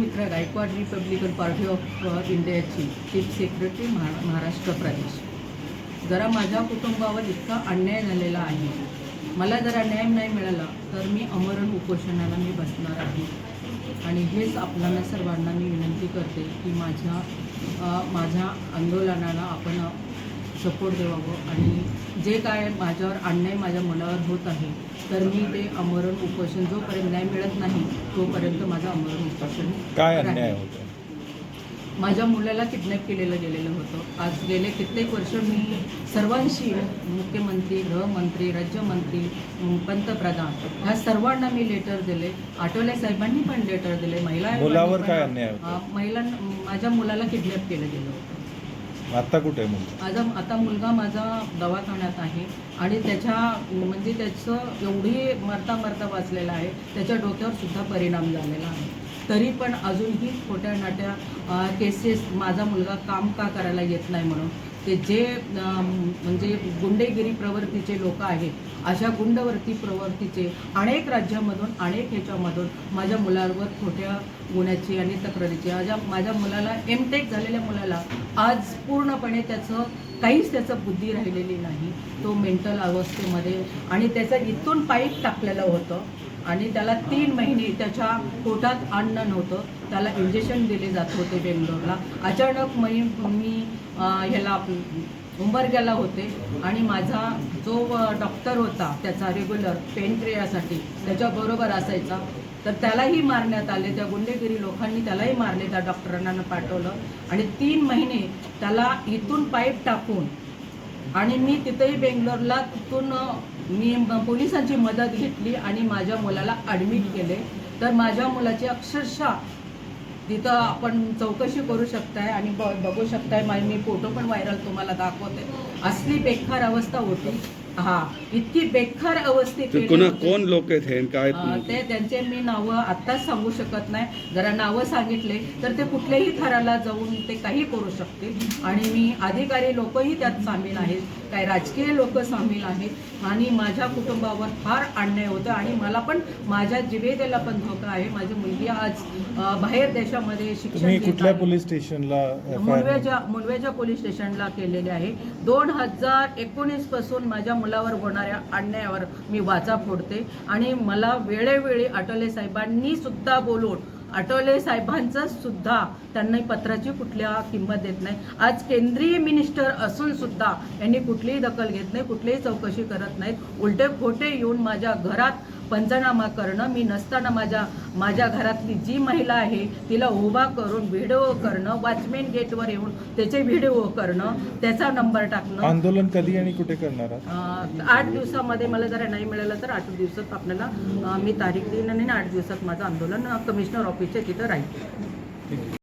मित्र Gaikwad Republican Party of इंडियाची chief secretary महा महाराष्ट्र प्रदेश. जरा माझ्या कुटुंबावर इतका अन्याय झालेला आहे. मला जरा न्याय नाही मिळाला तर मी अमरण उपोषणाला मी बसणार आहे. आणि हेच आपल्याला सर्वांना मी विनंती करते की माझ्या माझ्या आंदोलनाला आपण सपोर्ट द्यावं आणि जे काय माझ्यावर अन्याय माझ्या मुलावर होत आहे तर मी ते अमरण उपोषण जोपर्यंत न्याय मिळत नाही तोपर्यंत माझं अमरण उपोषण काय. अन्याय होतो माझ्या मुलाला किडनॅप केलेलं गेलेलं होतं. आज गेले कित्येक वर्ष मी सर्वांशी मुख्यमंत्री गृहमंत्री राज्यमंत्री पंतप्रधान ह्या सर्वांना मी लेटर दिले. आठवले साहेबांनी पण लेटर दिले. महिला मुलावर काय अन्याय महिलांना माझ्या मुलाला किडनॅप केलं गेलं होतं. आता कुठे आहे मुलगा? माझा आता मुलगा माझा दवाखान्यात आहे आणि त्याच्या म्हणजे त्याचं एवढी मरता मरता वाचलेला आहे त्याच्या डोक्यावर सुद्धा परिणाम झालेला आहे. तरी पण अजूनही छोट्या नाट्या केसेस माझा मुलगा काम का करायला येत नाही म्हणून. ते जे म्हणजे गुंडेगिरी प्रवृत्तीचे लोक आहेत अशा गुंडवर्ती प्रवृत्तीचे अनेक राज्यामधून अनेक ह्याच्यामधून माझ्या मुलावर खोट्या गुन्ह्याची आणि तक्रारीची माझ्या माझ्या मुलाला एमटेक झालेल्या मुलाला आज पूर्णपणे त्याचं काहीच त्याचं बुद्धी राहिलेली नाही. तो मेंटल अवस्थेमध्ये आणि त्याचं इथून पाईप टाकलेलं होतं आणि त्याला तीन महिने त्याच्या पोटात अन्न नव्हतं. त्याला इंजेक्शन दिले जात होते बेंगलोरला. अचानक मी मी ह्याला उंबरग्याला होते. आणि माझा जो डॉक्टर होता त्याचा रेग्युलर पेन क्रियासाठी त्याच्याबरोबर असायचा. तर त्यालाही मारण्यात आले. त्या गुंडेगिरी लोकांनी त्यालाही मारले त्या डॉक्टरांना पाठवलं. आणि तीन महिने त्याला इथून पाईप टाकून आणि मी तिथेही बेंगलोरला तिथून मी पोलिसांची मदत घेतली आणि माझ्या मुलाला ॲडमिट केले. तर माझ्या मुलाची अक्षरशः तिथं आपण चौकशी करू शकताय आणि ब बघू शकताय. मा मी फोटो पण व्हायरल तुम्हाला दाखवते. असली बेकार अवस्था होती. हा इतकी बेकार अवस्थेत ते कोणा कोण लोक आहेत हे? आणि काय अं, ते त्यांचे मी नावं आत्ताच सांगू शकत नाही. जरा नावं सांगितले तर ते कुठल्याही थराला जाऊन ते काही करू शकतील. आणि मी अधिकारी लोकही त्यात सामील आहेत. काही राजकीय लोक सामील आहेत. आणि माझ्या कुटुंबावर फार अन्याय होतं आणि मला पण माझ्या जिवेदेला पण धोका आहे. माझी मुलगी आज अं, बाहेर देशामध्ये शिक्षण तुम्ही घेत कुठल्या आहे. पोलीस स्टेशनला मुंडव्याच्या मुंडव्याच्या पोलीस स्टेशनला केलेले आहे. दोन हजार एकोणीसपासून माझ्या मुलावर होणाऱ्या अन्यायावर मी वाचा फोडते. आणि मला वेळोवेळी आठवले साहेबांनी सुद्धा बोलून आठवले साहेबांचं सुद्धा त्यांना पत्राची कुठल्या किंमत देत नाही. आज केंद्रीय मिनिस्टर असून सुद्धा यांनी कुठलीही दखल घेत नाही कुठलीही चौकशी करत नाहीत. उलटे खोटे येऊन माझ्या घरात पंचनामा करणं मी नसताना माझ्या माझ्या घरातली जी महिला आहे तिला उभा करून व्हिडिओ करणं वॉचमॅन गेटवर येऊन त्याचे व्हिडिओ करणं त्याचा नंबर टाकणं. आंदोलन कधी आणि कुठे करणार आठ दिवसामध्ये मला जरा नाही मिळालं तर आठ दिवसात आपल्याला मी तारीख देईन आणि आठ दिवसात माझं आंदोलन कमिशनर ऑफिसच्या तिथं राहील.